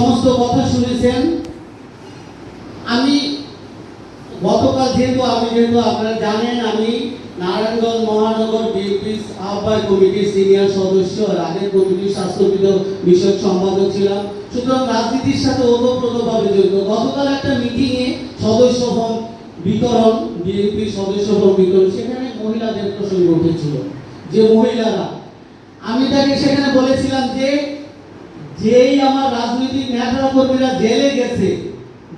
সমস্ত কথা শুনেছেন। আমি গতকাল যেহেতু, আমি যেহেতু আপনারা জানেন, আমি নারায়ণগঞ্জ মহানগর বিএনপি আহ্বায়ক কমিটির সিনিয়র সদস্য আর কমিটির স্বাস্থ্যবিদ বিষয়ক সম্পাদক ছিলাম। সুতরাং রাজনীতির সাথে ওতপ্রোতভাবে জড়িত। গতকাল একটা মিটিংয়ে সদস্য ফর্ম বিতরণ বিএনপির সদস্য ফর্ম বিতরণ, সেখানে মহিলাদের প্রসঙ্গ উঠেছিল, যে মহিলারা। আমি তাকে সেখানে বলেছিলাম যে যেই আমার রাজনৈতিক নেতা কর্মীরা জেলে গেছে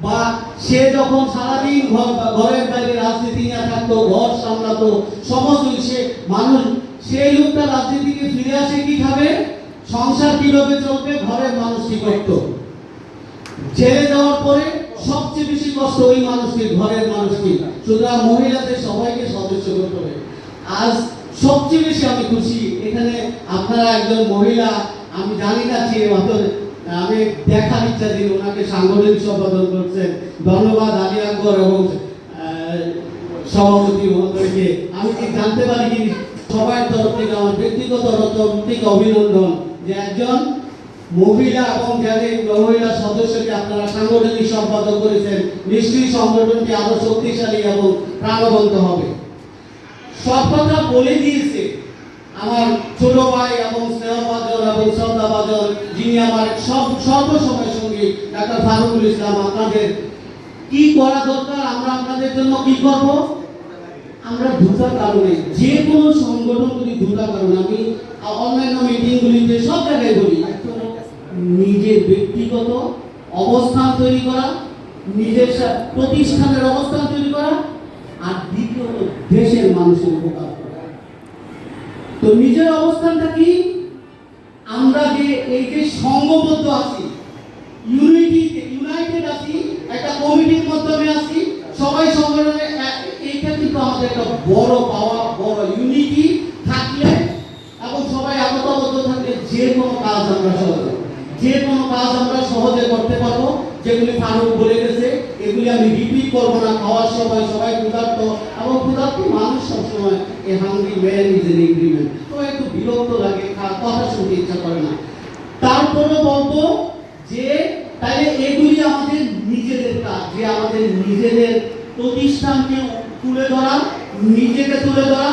বা সে যখন সারাদিন ঘর- ঘরের বাইরে রাজনীতি নিয়ে থাকতো, ঘর সামলাতো, সমস্ত সে মানুষ, সেই লোকটা রাজনীতিকে ফিরে আসে কি খাবে সংসার কীভাবে চলবে? ঘরের মানুষ কি করতো? জেলে যাওয়ার পরে সবচেয়ে বেশি কষ্ট ওই মানুষটির, ঘরের মানুষটি সুতরাং মহিলাদের সবাইকে সদস্য করতে হবে। আজ সবচেয়ে বেশি আমি খুশি, এখানে আপনারা একজন মহিলা আমি জানি না যে হয়তো আমি দেখার ইচ্ছা দিন ওনাকে সাংগঠনিক সম্পাদন করছেন। ধন্যবাদ আলী আকবর এবং সভাপতি মহোদয়কে। আমি কি জানতে পারি কি সবার তরফ থেকে আমার ব্যক্তিগত তরফ থেকে অভিনন্দন যে একজন মহিলা এবং যাদের মহিলা সদস্যকে আপনারা সাংগঠনিক সম্পাদক করেছেন, নিশ্চয়ই সংগঠনটি আরও শক্তিশালী এবং প্রাণবন্ত হবে। সব কথা বলে দিয়েছে। আমার ছোট ভাই এবং স্নেহভাজন এবং শ্রদ্ধাভাজন যিনি আমার সব সর্বসময় সঙ্গী, ডাক্তার ফারুকুল ইসলাম, আপনাদের কি করা দরকার? আমরা আপনাদের জন্য কি করব? আমরা ধুতার কারণে, যে কোনো সংগঠন যদি ধুতার কারণে, আমি অন্যান্য মিটিংগুলিতে সব জায়গায় বলি, নিজের ব্যক্তিগত অবস্থান তৈরি করা, নিজের প্রতিষ্ঠানের অবস্থান তৈরি করা, আর দ্বিতীয় হলো দেশের মানুষের উপকার করা। তো নিজের অবস্থানটা কি? আমরা যে এই যে সংঘবদ্ধ আছি ইউনিটি ইউনাইটেড আছি, একটা কমিটির মাধ্যমে আছি, সবাই সংগঠনে এইটা কিন্তু আমাদের একটা বড় পাওয়া বড় ইউনিটি থাকলে এবং সবাই একতাবদ্ধ থাকলে যে কোনো কাজ আমরা সহজে, যে কোনো কাজ আমরা সহজে করতে পারব, যেগুলি ফারুক বলে এগুলি আমি রিপিট করব না, খাওয়ার সময় সবাই ক্ষুধার্ত এবং ক্ষুধার্ত মানুষ সবসময় a hungry man is an agreement তো একটু বিরক্ত লাগে কথা শুনতে ইচ্ছা করে না। তারপরে বলব যে তাহলে এগুলি আমাদের নিজেদের কাজ, যে আমাদের নিজেদের প্রতিষ্ঠানকে তুলে ধরা, নিজেকে তুলে ধরা,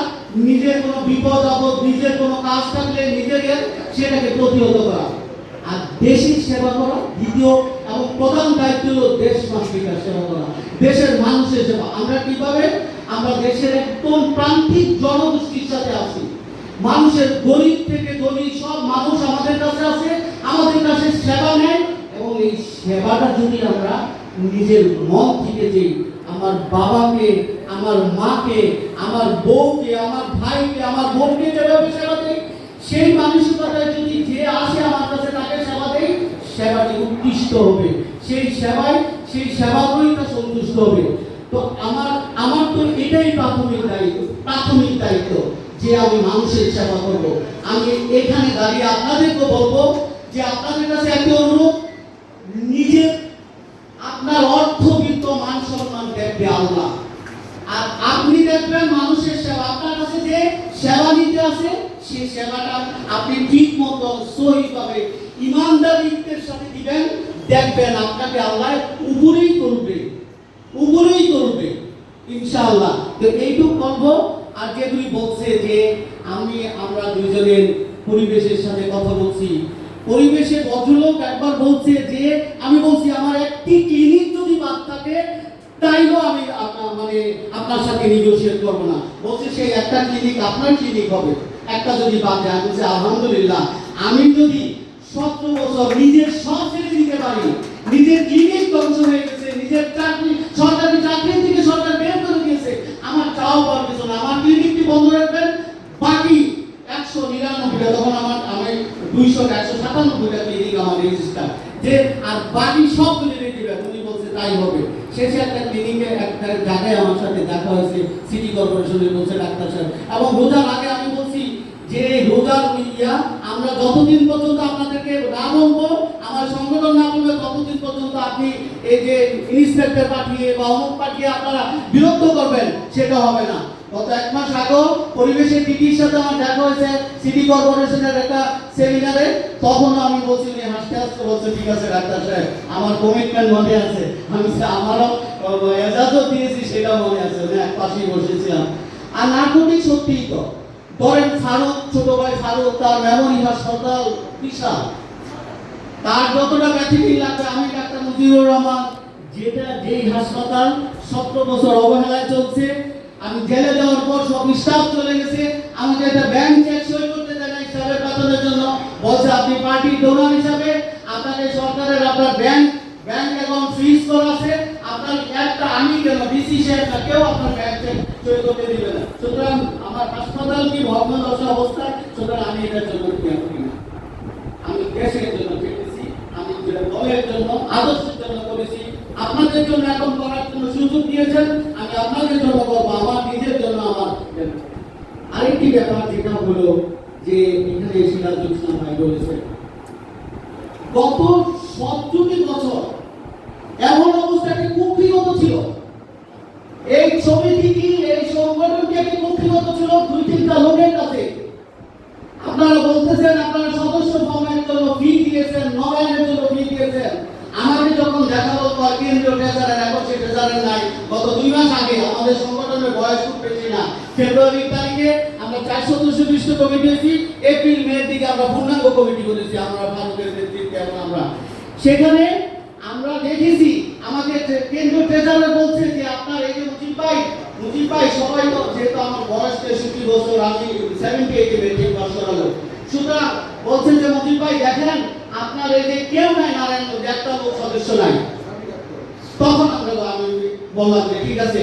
নিজের কোনো বিপদ, আপদ, নিজের কোনো কাজ থাকলে নিজেকে সেটাকে প্রতিহত করা। আর দেশের সেবা করা, দ্বিতীয় প্রধান দায়িত্ব হলো দেশ মাতৃকার সেবা করা, দেশের মানুষের সেবা। আমরা কীভাবে? আমরা দেশের একদম প্রান্তিক জনগোষ্ঠীর সাথে আছি। মানুষের গরিব থেকে ধনী, সব মানুষ আমাদের কাছে আছে, আমাদের কাছে সেবা নেয় এবং এই সেবাটা যদি আমরা নিজের মন থেকে দিই, আমার বাবাকে, আমার মাকে, আমার বউকে, আমার ভাইকে, আমার বোনকে যেভাবে সেবা দিই, সেই মানসিকতায় যদি যে আসে আমার কাছে তাকে সেবা দেয় সেবাটি উৎকৃষ্ট হবে। সেই সেবায়, সেই সেবাগুলোই তা সন্তুষ্ট হবে। তো আমার আমার তো এটাই প্রাথমিক দায়িত্ব প্রাথমিক দায়িত্ব যে আমি মানুষের সেবা করব। আমি এখানে দাঁড়িয়ে আপনাদেরকে বলব যে আপনাদের কাছে একটি অনুরোধ, নিজের, আপনার অর্থবিত্ত মান সম্মান দেখবে আল্লাহ। আর আপনি দেখবেন মানুষের সেবা, আপনার কাছে যে সেবা নিতে আছে সেই সেবাটা আপনি ঠিক মতো সহিভাবে, ইমানদারিত্বের সাথে দিবেন। দেখবেন আপনাকে আল্লাহ উপরেই করবে উপরেই করবে, ইনশাআল্লাহ। তো এইটুকু করব আর যেগুলি বলছে যে আমি, আমরা দুইজনের পরিবেশের সাথে কথা বলছি। পরিবেশে ভদ্রলোক একবার বলছে যে, আমি বলছি, আমার একটি ক্লিনিক যদি বাদ থাকে তাইলেও আমি মানে আপনার সাথে নিগোসিয়েট করব না। বলছে, সেই একটা ক্লিনিক আপনার ক্লিনিক হবে। একটা যদি বাদ যায় আমি বলছি, আলহামদুলিল্লাহ। আমি যদি সতেরো বছর নিজের সব ছেড়ে দিতে পারি। নিজের ক্লিনিক ধ্বংস হয়ে গেছে, নিজের চাকরি, সরকারি চাকরি থেকে সরকার বের করে দিয়েছে। আমার চাও পাওয়ার কিছু না আমার ক্লিনিকটি বন্ধ রাখবেন, বাকি একশো নিরানব্বইটা, তখন আমার আমি দুইশো একশো সাতানব্বইটা ক্লিনিক আমার রেজিস্টার যে, আর বাকি সবগুলি রেডি উনি বলছে তাই হবে। শেষে একটা ক্লিনিকে একটা জায়গায় আমার সাথে দেখা হয়েছে সিটি কর্পোরেশনের বলছে ডাক্তার সাহেব। এবং রোজার আগে আমি বলছি যে রোজার ইয়া আমরা যতদিন পর্যন্ত আপনাদেরকে না বলব আমার সংগঠন না বলবে ততদিন পর্যন্ত আপনি এই যে ইন্সপেক্টর পাঠিয়ে বা অমুক পাঠিয়ে আপনারা বিরক্ত করবেন, সেটা হবে না। গত এক মাস আগেও পরিবেশের দিদির সাথে আমার দেখা হয়েছে, সিটি কর্পোরেশনের একটা সেমিনারে। তখন আমি বলছি উনি হাসতে হাসতে বলছে, ঠিক আছে, ডাক্তার সাহেব, আমার কমিটমেন্ট মনে আছে। আমি আমারও এজাজও দিয়েছি সেটা মনে আছে। এক পাশেই বসেছিলাম। আর নার্কোটিক সত্যিই তো। ফারুক ছোট ভাই ফারুক তার বিশাল। তার যতটা লাগবে, আমি ডাক্তার মুজিবুর রহমান, যেটা যেই হাসপাতাল, সতেরো বছর অবহেলায় চলছে, আমি জেলে যাওয়ার পর সব স্টাফ চলে গেছে, আমাকে একটা ব্যাংক চেক সই করতে দেয় জন্য। বলছে, আপনি পার্টির ডোনার হিসাবে আপনাকে সরকারের আপনার ব্যাংক ব্যাংক অ্যাকাউন্ট ফ্রিজ করা আছে, আপনার একটা আমি কেন ডিসি সাহেব না, কেউ আপনার ব্যাংক সই করতে দিবে না। সুতরাং আমার হাসপাতাল কি ভগ্নদশা অবস্থায় সুতরাং আমি এটার জন্য আমি দেশের জন্য খেটেছি আমি দলের জন্য, আদর্শের জন্য করেছি। আপনাদের জন্য এখন করার জন্য সুযোগ দিয়েছেন? আমি আপনাদের জন্য করব, আমার নিজের জন্য আমার আরেকটি ব্যাপার যেটা হলো যে এখানে সিরাজুল ইসলাম ভাই বলেছে গত সত্তরটি বছর এমন অবস্থাটি কুক্ষিগত ছিল? এই সমিতি কি এই সংগঠনটি একটি কুক্ষিগত ছিল? দুই তিনটা লোকের কাছে। আপনারা বলতেছেন, আপনারা সদস্য ফর্মের জন্য ফি দিয়েছেন, নবায়নের জন্য ফি দিয়েছেন। আমাকে যখন দেখা আর কেন্দ্রীয় ট্রেজারের এখন সেই ট্রেজারের নাই। গত দুই মাস আগে আমাদের সংগঠনের বয়স খুব বেশি না। ফেব্রুয়ারি তারিখে আমরা চার সদস্য বিশিষ্ট কমিটি হয়েছি এপ্রিল মের দিকে আমরা পূর্ণাঙ্গ কমিটি করেছি। আমরা ভারতের নেতৃত্বে এবং আমরা। সেখানে দেখেছি। আমাকে কেন্দ্র ট্রেজারার বলছে যে, আপনার এই যে মুজিব ভাই মুজিব ভাই সবাই তো যেহেতু আমার বয়স তেষট্টি বছর, আমি সেভেন্টি এইটে মেট্রিক পাস করালো। সুতরাং বলছেন যে, মুজিব ভাই, দেখেন, আপনার এই যে কেউ নাই নারায়ণগঞ্জ একটা লোক সদস্য নাই। তখন আমরা আমি বললাম যে, ঠিক আছে।